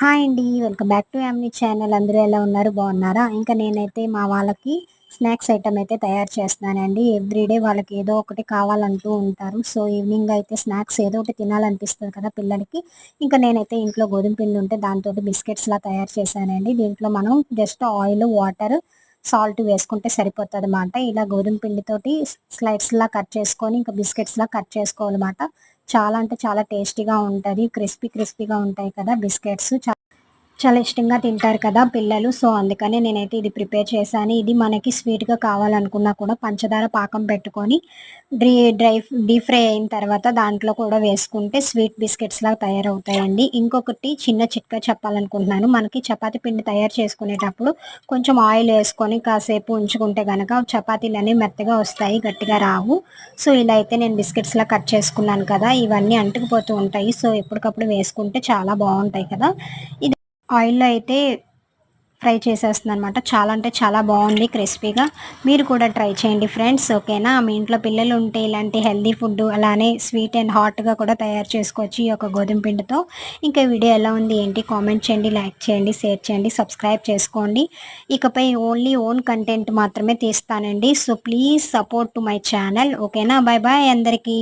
Hi అండి welcome back to యామ్ని channel. అందరూ ఎలా ఉన్నారు? బాగున్నారా? ఇంకా నేనైతే మా వాళ్ళకి స్నాక్స్ ఐటమ్ అయితే తయారు చేస్తున్నానండి. ఎవ్రీడే వాళ్ళకి ఏదో ఒకటి కావాలంటూ ఉంటారు. సో ఈవినింగ్ అయితే స్నాక్స్ ఏదో ఒకటి తినాలనిపిస్తుంది కదా పిల్లలకి. ఇంకా నేనైతే ఇంట్లో గోధుమ పిండి ఉంటే దాంతో బిస్కెట్స్లా తయారు చేశానండి. దీంట్లో మనం జస్ట్ ఆయిల్ వాటర్ సాల్ట్ వేసుకుంటే సరిపోతుంది ఇలా గోధుమ పిండితోటి స్లైడ్స్ లా కట్ చేసుకొని ఇంకా బిస్కెట్స్ లా కట్ చేసుకోవాలన్నమాట. చాలా అంటే చాలా టేస్టీగా ఉంటుంది. క్రిస్పీ క్రిస్పీగా ఉంటాయి కదా బిస్కెట్స్. చాలా ఇష్టంగా తింటారు కదా పిల్లలు. సో అందుకనే నేనైతే ఇది ప్రిపేర్ చేశాను. ఇది మనకి స్వీట్గా కావాలనుకున్నా కూడా పంచదార పాకం పెట్టుకొని డ్రీ డ్రై డీప్ ఫ్రై అయిన తర్వాత దాంట్లో కూడా వేసుకుంటే స్వీట్ బిస్కెట్స్ లాగా తయారవుతాయండి. ఇంకొకటి చిన్న చిట్కా చెప్పాలనుకుంటున్నాను. మనకి చపాతీ పిండి తయారు చేసుకునేటప్పుడు కొంచెం ఆయిల్ వేసుకొని కాసేపు ఉంచుకుంటే కనుక చపాతీలు అనేవి మెత్తగా వస్తాయి గట్టిగా రావు. సో ఇలా అయితే నేను బిస్కెట్స్లా కట్ చేసుకున్నాను కదా. ఇవన్నీ అంటుకుపోతూ ఉంటాయి. సో ఎప్పటికప్పుడు వేసుకుంటే చాలా బాగుంటాయి కదా. ఇది ఆయిల్లో అయితే ఫ్రై చేసేస్తుంది అనమాట చాలా అంటే చాలా బాగుంది క్రిస్పీగా. మీరు కూడా ట్రై చేయండి ఫ్రెండ్స్ ఓకేనా? మీ ఇంట్లో పిల్లలు ఉంటే ఇలాంటి హెల్దీ ఫుడ్ అలానే స్వీట్ అండ్ హాట్గా కూడా తయారు చేసుకోవచ్చు ఈ యొక్క గోధుమ పిండితో. ఇంకా వీడియో ఎలా ఉంది ఏంటి? కామెంట్ చేయండి లైక్ చేయండి షేర్ చేయండి సబ్స్క్రైబ్ చేసుకోండి. ఇకపై ఓన్లీ ఓన్ కంటెంట్ మాత్రమే తీస్తానండి. So please support to my channel ఓకేనా? బాయ్ బాయ్ అందరికీ.